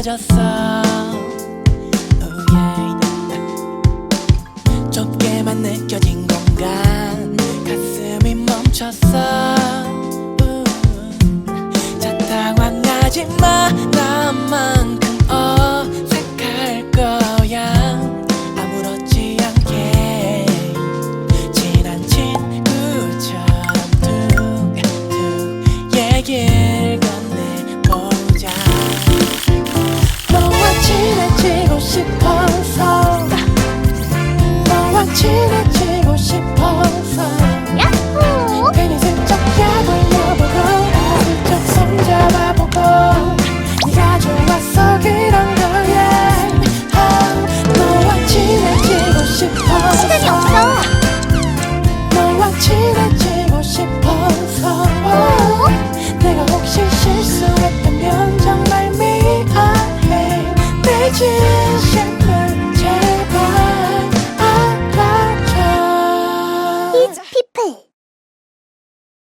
터졌어. Oh yeah. 좁게만 느껴진 공간 가슴이 멈췄어. 자 당황하지 마 나만. 친해지고 싶어서. 너와 친해지고 싶어서. 야호! 괜히 슬쩍 약올려보고 슬쩍 손잡아보고. 네가 좋아서 그런 거야. 어, 너와 친해지고 싶어서. 시간이 없어. 퀴즈 피플